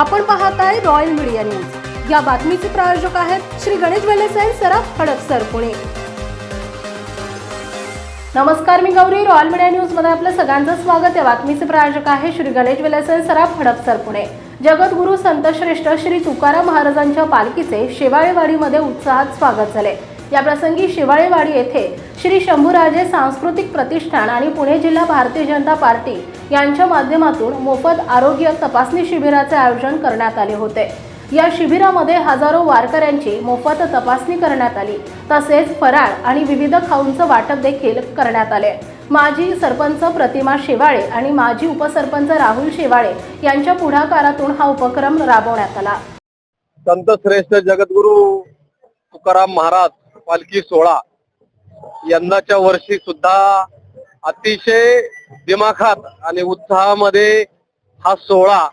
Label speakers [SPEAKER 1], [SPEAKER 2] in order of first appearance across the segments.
[SPEAKER 1] आपण पाहत आहे रॉयल मीडिया न्यूज या बातमीचे प्रायोजक आहेत श्री गणेश वेलेसाई सराफ हडपसर पुणे. नमस्कार मी गौरी. रॉयल मीडिया न्यूजमध्ये आपलं सगळ्यांचं स्वागत. आहे बातमीचे प्रायोजक आहे श्री गणेश वेलेसाई सराफ हडपसर पुणे. जगद्गुरु संतश्रेष्ठ श्री तुकाराम महाराजांच्या पालखीचे शेवाळेवाडीमध्ये उत्साहात स्वागत झाले. या प्रसंगी येथे श्री शंभूराजे सांस्कृतिक प्रतिष्ठान आणि पुणे जिल्हा भारतीय जनता पार्टी यांच्या माध्यमातून मोफत आरोग्य तपासणी शिबिराचे आयोजन करण्यात आले होते. या शिबिरामध्ये हजारो वारकऱ्यांची मोफत तपासणी करण्यात आली. तसेच फराळ आणि विविध खाऊंचं वाटप देखील करण्यात आले. माजी सरपंच प्रतिमा शेवाळे आणि माजी उपसरपंच राहुल शेवाळे यांच्या पुढाकारातून हा उपक्रम राबवण्यात आला.
[SPEAKER 2] संत श्रेष्ठ जगद्गुरु तुकाराम महाराज पालखी सोहळा यंदाच्या वर्षी सुद्धा अतिशय दिमाखात आणि उत्साहामध्ये हा सोहळा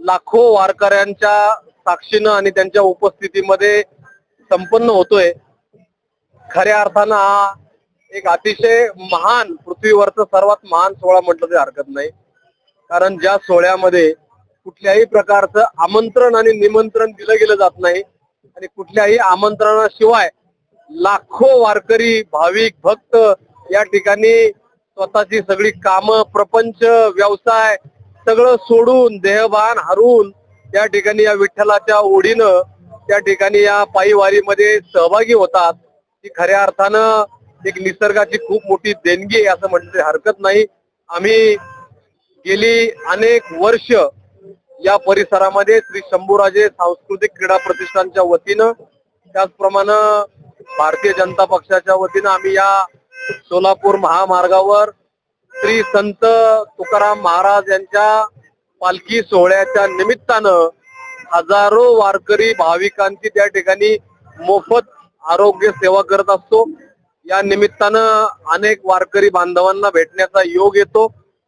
[SPEAKER 2] लाखो वारकऱ्यांच्या साक्षीनं आणि त्यांच्या उपस्थितीमध्ये संपन्न होतोय. खऱ्या अर्थानं हा एक अतिशय महान पृथ्वीवरचं सर्वात महान सोहळा म्हटलं तरी हरकत नाही. कारण ज्या सोहळ्यामध्ये कुठल्याही प्रकारचं आमंत्रण आणि निमंत्रण दिलं गेलं जात नाही आणि कुठल्याही आमंत्रणाशिवाय लाखो वारकरी भाविक भक्त या ठिकाणी स्वतःची सगळी कामं प्रपंच व्यवसाय सगळं सोडून देहभान हरून या ठिकाणी या विठ्ठलाच्या ओढीनं त्या ठिकाणी या पायीवारीमध्ये सहभागी होतात. ही खऱ्या अर्थानं एक निसर्गाची खूप मोठी देणगी आहे असं म्हटलं हरकत नाही. आम्ही गेली अनेक वर्ष या परिसरामध्ये श्री शंभूराजे सांस्कृतिक क्रीडा प्रतिष्ठानच्या वतीनं त्याचप्रमाणे भारतीय जनता पक्षाच्या वतीनं आम्ही या सोलापूर महामार्गावर श्री संत तुकाराम महाराज यांच्या पालखी सोहळ्याच्या निमित्तानं हजारो वारकरी भाविकांची त्या ठिकाणी मोफत आरोग्य सेवा करत असतो. या निमित्तानं अनेक वारकरी बांधवांना भेटण्याचा योग येतो.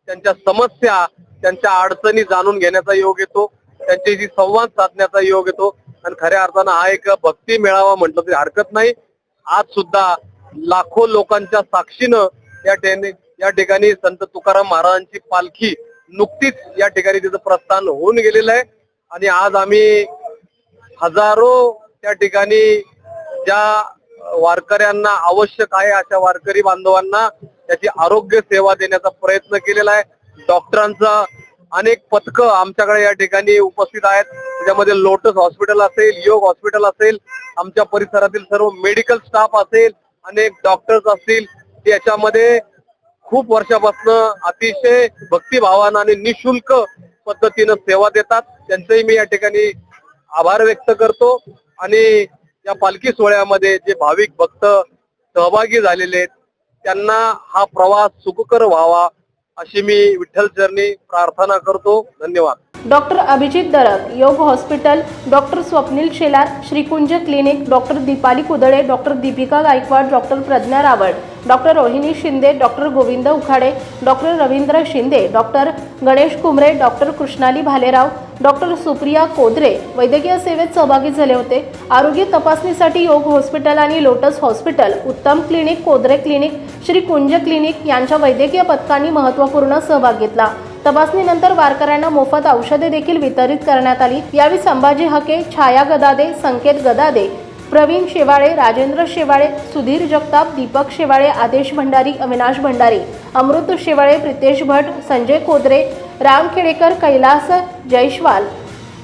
[SPEAKER 2] त्यांच्या समस्या त्यांच्या अडचणी जाणून घेण्याचा योग येतो. त्यांच्याशी संवाद साधण्याचा योग येतो. आणि खऱ्या अर्थानं हा एक भक्ती मेळावा म्हटलं तरी हरकत नाही. आज सुद्धा लाखो लोकांच्या साक्षीनं या ठिकाणी या ठिकाणी संत तुकाराम महाराजांची पालखी नुकतीच या ठिकाणी तिचं प्रस्थान होऊन गेलेलं आहे. आणि आज आम्ही हजारो त्या ठिकाणी ज्या वारकऱ्यांना आवश्यक आहे अशा वारकरी बांधवांना त्याची आरोग्य सेवा देण्याचा प्रयत्न केलेला आहे. डॉक्टरांचा अनेक पथकं आमच्याकडे या ठिकाणी उपस्थित आहेत. त्याच्यामध्ये लोटस हॉस्पिटल असेल योग हॉस्पिटल असेल आमच्या परिसरातील सर्व मेडिकल स्टाफ असेल अनेक डॉक्टर्स असतील ते याच्यामध्ये खूप वर्षापासून अतिशय भक्तिभावानं आणि निशुल्क पद्धतीनं सेवा देतात. त्यांचंही मी या ठिकाणी आभार व्यक्त करतो. आणि या पालखी सोहळ्यामध्ये जे भाविक भक्त सहभागी झालेले आहेत त्यांना हा प्रवास सुखकर व्हावा अशी मी विठ्ठल चरणी प्रार्थना करतो. धन्यवाद.
[SPEAKER 1] Doctor Abhijit Darak Yog hospital doctor Swapnil Shelar Shrikunj clinic doctor Deepali Kudale doctor Deepika Gaikwad doctor Pragya Rawal doctor Rohini Shinde doctor Govind Ukhade doctor Ravindra Shinde doctor Ganesh Kumre doctor Krishnali Bhalerao doctor Supriya Kodre वैद्यकीय सेवेत सहभागी झाले होते. आरोग्य तपासणीसाठी Yog hospital आणि lotus hospital Uttam clinic Kodre clinic Shri Kunj clinic यांच्या वैद्यकीय पथकांनी महत्त्वपूर्ण सहभाग घेतला. तपासणीनंतर वारकऱ्यांना मोफत औषधे देखील वितरित करण्यात आली. यावेळी संभाजी हके छाया गदादे संकेत गदादे प्रवीण शेवाळे राजेंद्र शेवाळे सुधीर जगताप दीपक शेवाळे आदेश भंडारी अविनाश भंडारी अमृत शेवाळे प्रितेश भट संजय कोदरे राम खेडेकर कैलास जयश्वाल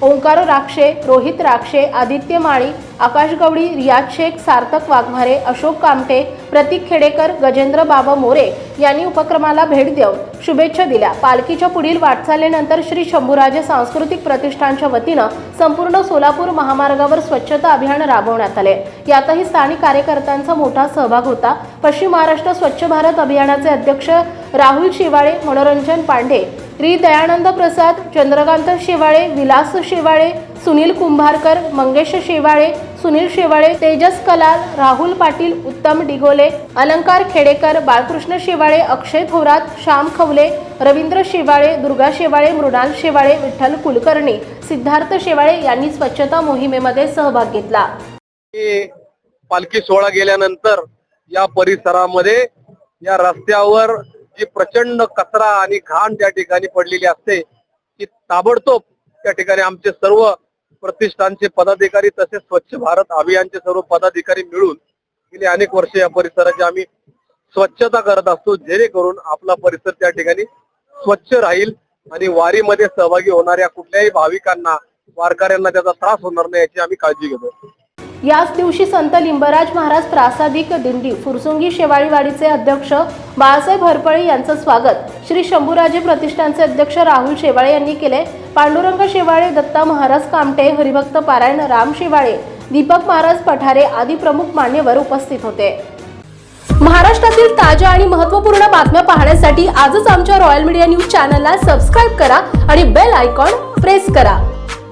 [SPEAKER 1] ओंकार राक्षे रोहित राक्षे आदित्य माळी आकाश गवळी रियाज शेख सार्थक वाघमारे अशोक कामटे प्रतीक खेडेकर गजेंद्र बाबा मोरे यांनी उपक्रमाला भेट देऊन शुभेच्छा दिल्या. पालखीच्या पुढील वाटचालीनंतर श्री शंभूराजे सांस्कृतिक प्रतिष्ठानच्या वतीनं संपूर्ण सोलापूर महामार्गावर स्वच्छता अभियान राबवण्यात आले. यातही स्थानिक कार्यकर्त्यांचा मोठा सहभाग होता. पश्चिम महाराष्ट्र स्वच्छ भारत अभियानाचे अध्यक्ष राहुल शिवाळे मनोरंजन पांडे श्री दयानंद प्रसाद चंद्रकांत शेवाळे विलास शेवाळे सुनील कुंभारकर मंगेश शेवाळे सुनील शेवाळे तेजस कलाल राहुल पाटील उत्तम डिगोले अलंकार खेडेकर बाळकृष्ण शेवाळे अक्षय थोरात श्याम खवले रवींद्र शेवाळे दुर्गा शेवाळे मृणाल शेवाळे विठ्ठल कुलकर्णी सिद्धार्थ शेवाळे यांनी स्वच्छता मोहिमेमध्ये सहभाग घेतला.
[SPEAKER 2] पालखी सोहळा गेल्यानंतर या परिसरामध्ये या रस्त्यावर जी प्रचंड कचरा आणि घाण त्या ठिकाणी पडलेली असते ती ताबडतोब त्या ठिकाणी आमचे सर्व प्रतिष्ठानचे पदाधिकारी तसेच स्वच्छ भारत अभियानचे सर्व पदाधिकारी मिळून गेली अनेक वर्ष या परिसराची आम्ही स्वच्छता करत असतो जेणेकरून आपला परिसर त्या ठिकाणी स्वच्छ राहील आणि वारीमध्ये सहभागी होणाऱ्या कुठल्याही भाविकांना वारकऱ्यांना त्याचा त्रास होणार नाही याची आम्ही काळजी घेतो.
[SPEAKER 1] याच दिवशी संत लिंबराज महाराज प्रासादिक दिंडी फुरसुंगी शेवाळीवाडीचे अध्यक्ष बाळासाहेब हरपळे यांचं स्वागत. श्री शंभूराजे प्रतिष्ठानचे अध्यक्ष राहुल शेवाळे यांनी केले. पांडुरंग शेवाळे दत्ता महाराज कामटे हरिभक्त पारायण राम शेवाळे दीपक महाराज पठारे आदी प्रमुख मान्यवर उपस्थित होते. महाराष्ट्रातील ताज्या आणि महत्त्वपूर्ण बातम्या पाहण्यासाठी आजच आमच्या रॉयल मीडिया न्यूज चॅनलला सबस्क्राईब करा आणि बेल आयकॉन प्रेस करा.